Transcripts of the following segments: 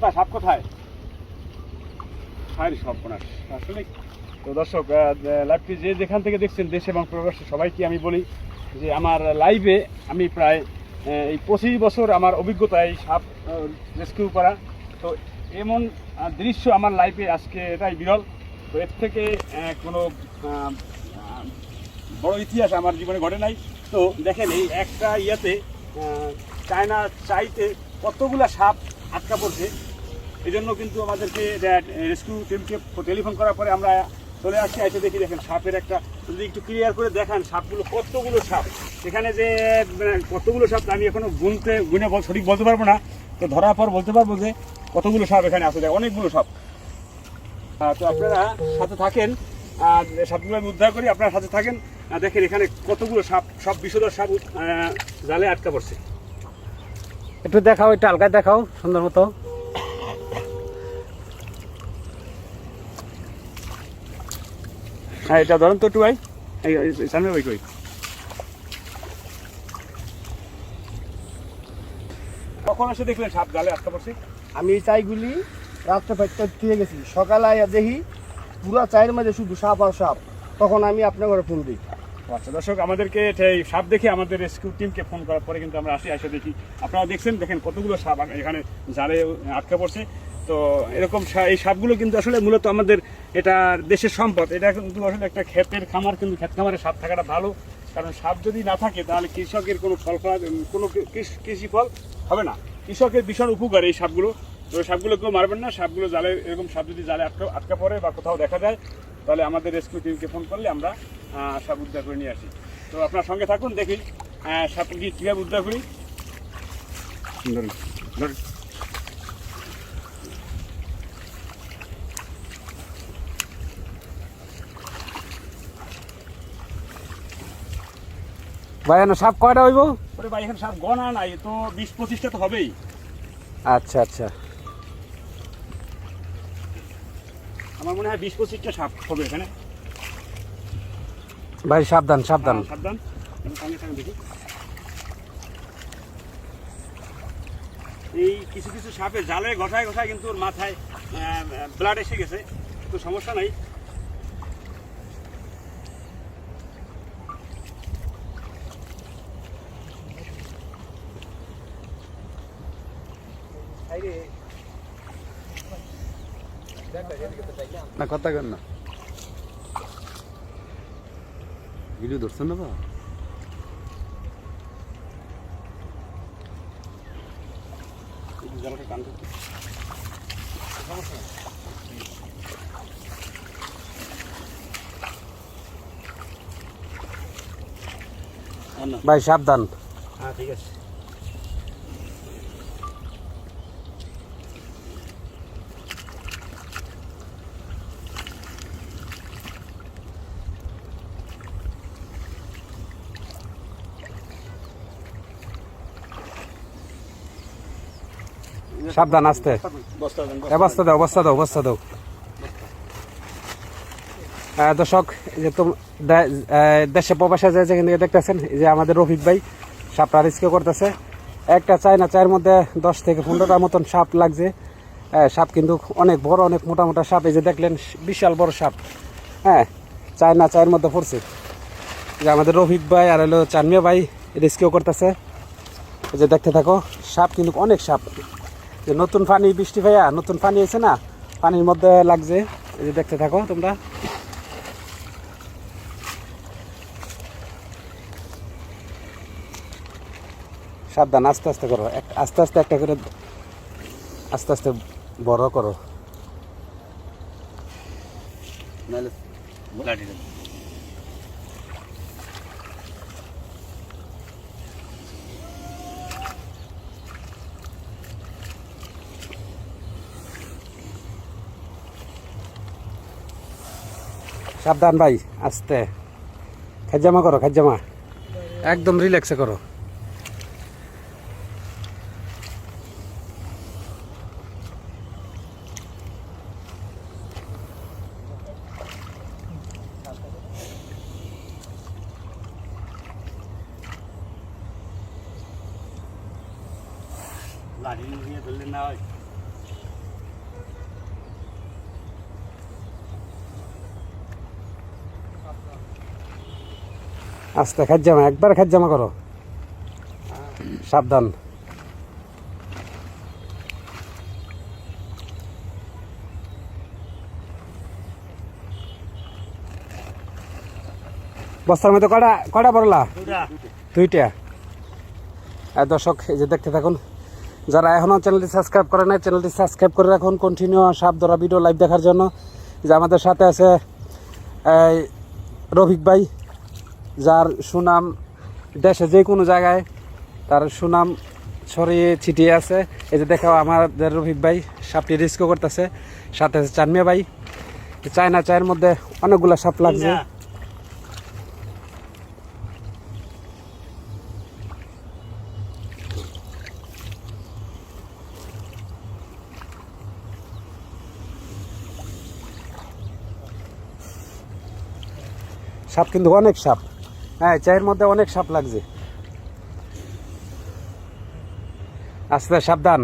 কোথায়? সাপ কোথায়? সারি সর্বনাশ। আসলে তো দর্শক লাইভটি যে যেখান থেকে দেখছেন, দেশ এবং প্রবাসী, সবাইকে আমি বলি যে আমার লাইভে আমি প্রায় এই পঁচিশ বছর আমার অভিজ্ঞতা এই সাপ রেস্কিউ করা। তো এমন দৃশ্য আমার লাইফে আজকে এটাই বিরল। তো এর থেকে কোনো বড় ইতিহাস আমার জীবনে ঘটে নাই। তো দেখেন, এই একটা ইয়েতে চায়না চাইতে কতগুলা সাপ আটকা পড়ছে। এই জন্য কিন্তু আমাদেরকে রেস্কিউ টিমকে টেলিফোন করার পরে আমরা চলে আসছি। এসে দেখি দেখেন সাপের একটা যদি একটু ক্লিয়ার করে দেখান সাপগুলো কতগুলো সাপ? এখানে যে মানে, কতগুলো সাপ আমি এখনও গুনতে গুনে সঠিক বলতে পারব না। তো ধরার পর বলতে পারব যে কতগুলো সাপ এখানে দেখ, অনেকগুলো সাপ। তো আপনারা সাথে থাকেন। আর সাপগুলো আমি উদ্ধার করি আপনারা সাথে থাকেন। দেখেন এখানে কতগুলো সাপ সব বিষধর সাপ জালে আটকা পড়ছে। একটু দেখাও একটু হালকা দেখাও সুন্দর মতো। হ্যাঁ এটা ধরেন তো এই এই, সামনে ভাই কই? কখন এসে দেখলেন সাপ জালে আটকা পড়ছে? আমি এই চাইগুলি রাত্রে ফাইটটা দিয়ে গেছি। সকালে আইয়া দেখি পুরা চায়ের মাঝে শুধু সাপ আর সাপ। তখন আমি আপনার ঘরে ফোন দিই। আচ্ছা দর্শক আমাদেরকে এই সাপ দেখে আমাদের রেস্কিউ টিমকে ফোন করার পরে কিন্তু আমরা আসি আসে দেখি। আপনারা দেখছেন দেখেন কতগুলো সাপ এখানে জালে আটকে পড়ছে। তো এরকম এই সাপগুলো কিন্তু আসলে মূলত আমাদের এটা দেশের সম্পদ। এটা কিন্তু আসলে একটা ক্ষেতের খামার কিন্তু ক্ষেত খামারে সাপ থাকাটা ভালো। কারণ সাপ যদি না থাকে তাহলে কৃষকের কোনো ফল ফলা- কোনো কৃষি ফল হবে না। কৃষকের ভীষণ উপকার এই সাপগুলো। তো সাপগুলো কেউ মারবেন না। সাপগুলো জালে এরকম সাপ যদি জালে আটকা আটকা পড়ে বা কোথাও দেখা যায় তাহলে আমাদের রেস্কিউ টিমকে ফোন করলে আমরা সাপ উদ্ধার করে নিয়ে আসি। তো আপনার সঙ্গে থাকুন দেখি আহ, সাপ কি কীভাবে উদ্ধার করি। ধরুন ধরুন। ভাই এনে সাপ কয়টা হইব? ওরে ভাই এখানে সাপ গনা নাই তো বিশ পঁচিশটা তো হবেই। আচ্ছা আচ্ছা। আমার মনে হয় বিশ পঁচিশটা সাপ হবে এখানে। ভাই সাবধান সাবধান। হ্যাঁ, সাবধান। দেখি। এই কিছু কিছু সাপে জালে ঘষায় ঘষায় কিন্তু ওর মাথায় ব্লাড এসে গেছে। তো সমস্যা নাই। না কথা কেন না। ভিডিও ধরছেন না বা জালটা টান করতে। ভাই সাবধান। হ্যাঁ ঠিক আছে। সাবধান আসতে। অবস্থা দাও বস্তা দাও বস্তা দাও। দর্শক যে আহ, দেশে প্রবাসে যে যেখান দেখতেছেন যে আমাদের রফিক ভাই সাপটা রিস্কে করতেছে। একটা চাই না চায়ের মধ্যে দশ থেকে পনেরোটার মতন সাপ লাগছে। সাপ কিন্তু অনেক বড় অনেক মোটা মোটা সাপ। এই যে দেখলেন বিশাল বড় সাপ। হ্যাঁ চায় না চায়ের মধ্যে পড়ছে। যে আমাদের রফিক ভাই আর হলো চানমিয়া ভাই রেস্কিউ করতেছে। যে দেখতে থাকো সাপ কিন্তু অনেক সাপ। যে নতুন পানি বৃষ্টি ভাইয়া, নতুন পানি এসে না, পানির মধ্যে লাগছে। এই যে দেখতে থাকো তোমরা। সাবধান, আস্তে আস্তে করো। আস্তে আস্তে একটা করে আস্তে আস্তে বড় করো। সাবধান ভাই আস্তে। খাজ্জামা করো খাজ্জামা একদম রিল্যাক্সে করো। লাঠি নিয়ে ধরলেন না হয়। আস্তে খাজ জামা একবার খাজ জামা করো। সাবধান। বস্তার মধ্যে কটা কটা পড়লা দুইটা। আর দর্শক এই যে দেখতে থাকুন যারা এখনও চ্যানেলটি সাবস্ক্রাইব করে নাই চ্যানেলটি সাবস্ক্রাইব করে রাখুন কন্টিনিউ সাপ ধরা ভিডিও লাইভ দেখার জন্য। যে আমাদের সাথে আছে রফিক ভাই যার সুনাম দেশে যে কোনো জায়গায় তার সুনাম ছড়িয়ে ছিটিয়ে আছে। এই যে দেখাও আমাদের রফিক ভাই সাপটি রিস্কও করতেছে সাথে আছে চানমিয়া ভাই। চায়না চায়ের মধ্যে অনেকগুলো সাপ লাগছে। সাপ কিন্তু অনেক সাপ। হ্যাঁ চায়ের মধ্যে অনেক সাপ লাগছে। আস্তে, সাবধান।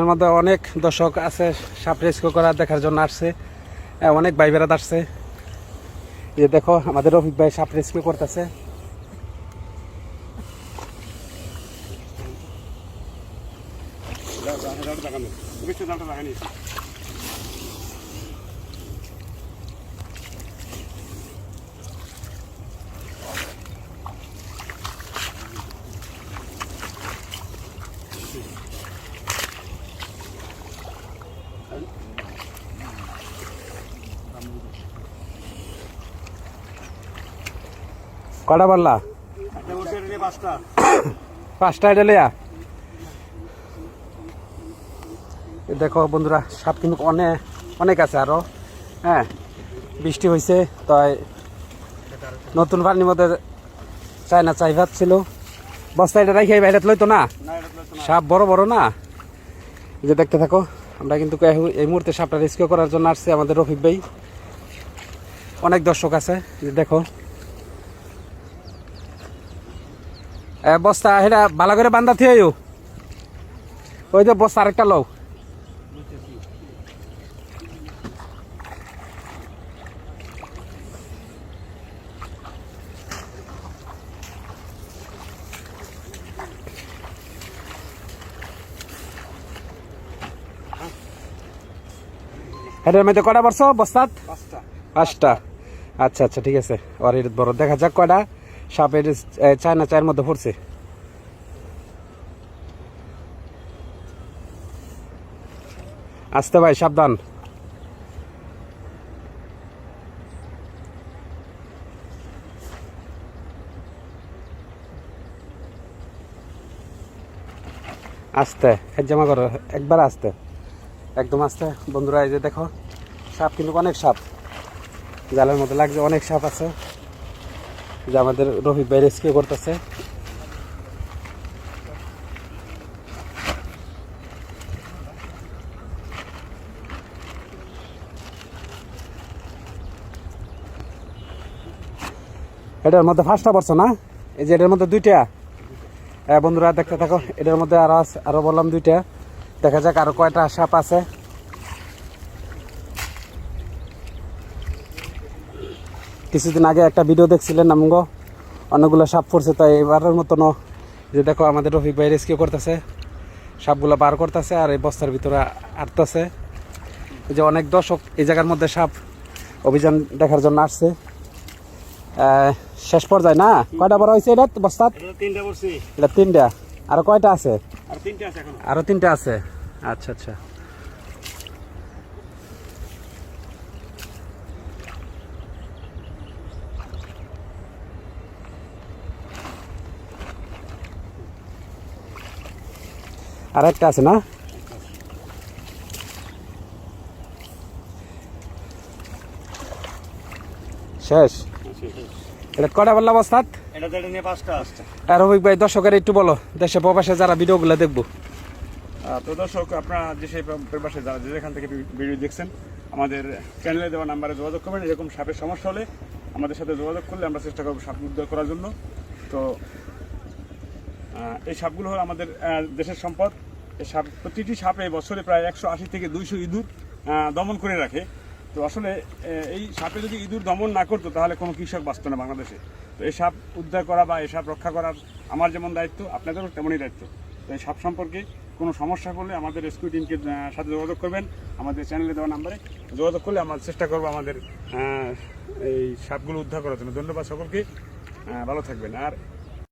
এর মধ্যে অনেক দর্শক আছে, সাপ রেস্কিউ করা দেখার জন্য আসছে। অনেক ভাই বেড়াত আসছে যে দেখো আমাদের রফিক ভাই সাপ রেস্কিউ করতেছে কটা পাঁচটা এটা দেখো বন্ধুরা, সাপ কিন্তু অনেক অনেক আছে আরও। হ্যাঁ বৃষ্টি হয়েছে তাই নতুন পানির মধ্যে চায়না চাই ভাত ছিল। বস্তা এটা রাখি বাইরে লইতো না? সাপ বড় বড় না? যে দেখতে থাকো, আমরা কিন্তু এই- মুহূর্তে সাপটা রেস্কিউ করার জন্য আসছে আমাদের রফিক ভাই। অনেক দর্শক আছে দেখো। বস্তা সেটা ভালো করে বান্ধা থিয়ে ওই যে বস্তা আরেকটা লও। এটার মধ্যে কটা বর্ষ? বস্তাত? পাঁচটা। আচ্ছা আচ্ছা ঠিক আছে। আর এর বড় দেখা যাক কয়টা। সাপের চায়না চায়ের মধ্যে পড়ছে। আসতে ভাই, সাবধান। আস্তে এক জামা করো, একবার আস্তে। একদম আস্তে। বন্ধুরা, এই যে দেখো, সাপ কিন্তু অনেক সাপ। জালের মধ্যে লাগছে, অনেক সাপ আছে। যে আমাদের রফিক ভাই রেস্কিউ করতেছে। এটার মধ্যে ফার্স্টটা পড়ছো না? এই যে এটার মধ্যে দুইটা। হ্যাঁ বন্ধুরা, দেখতে থাকো। এটার মধ্যে আরও আরও বললাম দুইটা। দেখা যাক আরও কয়টা সাপ আছে। কিছুদিন আগে একটা ভিডিও দেখছিলেন আমগো। অনেকগুলো সাপ পড়ছে তাই এবারের মতনও যে দেখো আমাদের রফিক ভাই রেস্কিউ করতেছে। সাপগুলো বার করতেছে আর এই বস্তার ভিতরে আটতেছে। যে অনেক দর্শক এই জায়গার মধ্যে সাপ অভিযান দেখার জন্য আসছে। শেষ পর্যায়ে না? কয়টা বড় হয়েছে এটা বস্তাত তিনটা এটা তিনটা। আর কয়টা আছে? আরও তিনটা আছে। আচ্ছা আচ্ছা। আর একটা আছে না? শেষ। এটা কটা বললা বস্তাত আর রবিক ভাই দর্শকের একটু বলো দেশে প্রবাসে যারা ভিডিওগুলো দেখব। তো দর্শক আপনারা সেই প্রবাসে যারা যেখান থেকে ভিডিও দেখছেন আমাদের চ্যানেলে দেওয়া নাম্বারে যোগাযোগ করবেন। এরকম সাপের সমস্যা হলে আমাদের সাথে যোগাযোগ করলে আমরা চেষ্টা করব সাপ উদ্ধার করার জন্য। তো এই সাপগুলো হলো আমাদের দেশের সম্পদ। সাপ প্রতিটি সাপে বছরে প্রায় একশো আশি থেকে দুইশো ইঁদুর দমন করে রাখে। তো আসলে এই সাপে যদি ইঁদুর দমন না করতো, তাহলে কোনো কৃষক বাঁচত না বাংলাদেশে। তো এই সাপ উদ্ধার করা বা এই সাপ রক্ষা করার আমার যেমন দায়িত্ব, আপনাদেরও তেমনই দায়িত্ব। তো এই সাপ সম্পর্কে কোনো সমস্যা করলে আমাদের রেস্কিউ টিমকে সাথে যোগাযোগ করবেন। আমাদের চ্যানেলে দেওয়া নাম্বারে যোগাযোগ করলে আমরা চেষ্টা করব আমাদের এই সাপগুলো উদ্ধার করার জন্য। ধন্যবাদ সকলকে। ভালো থাকবেন। আর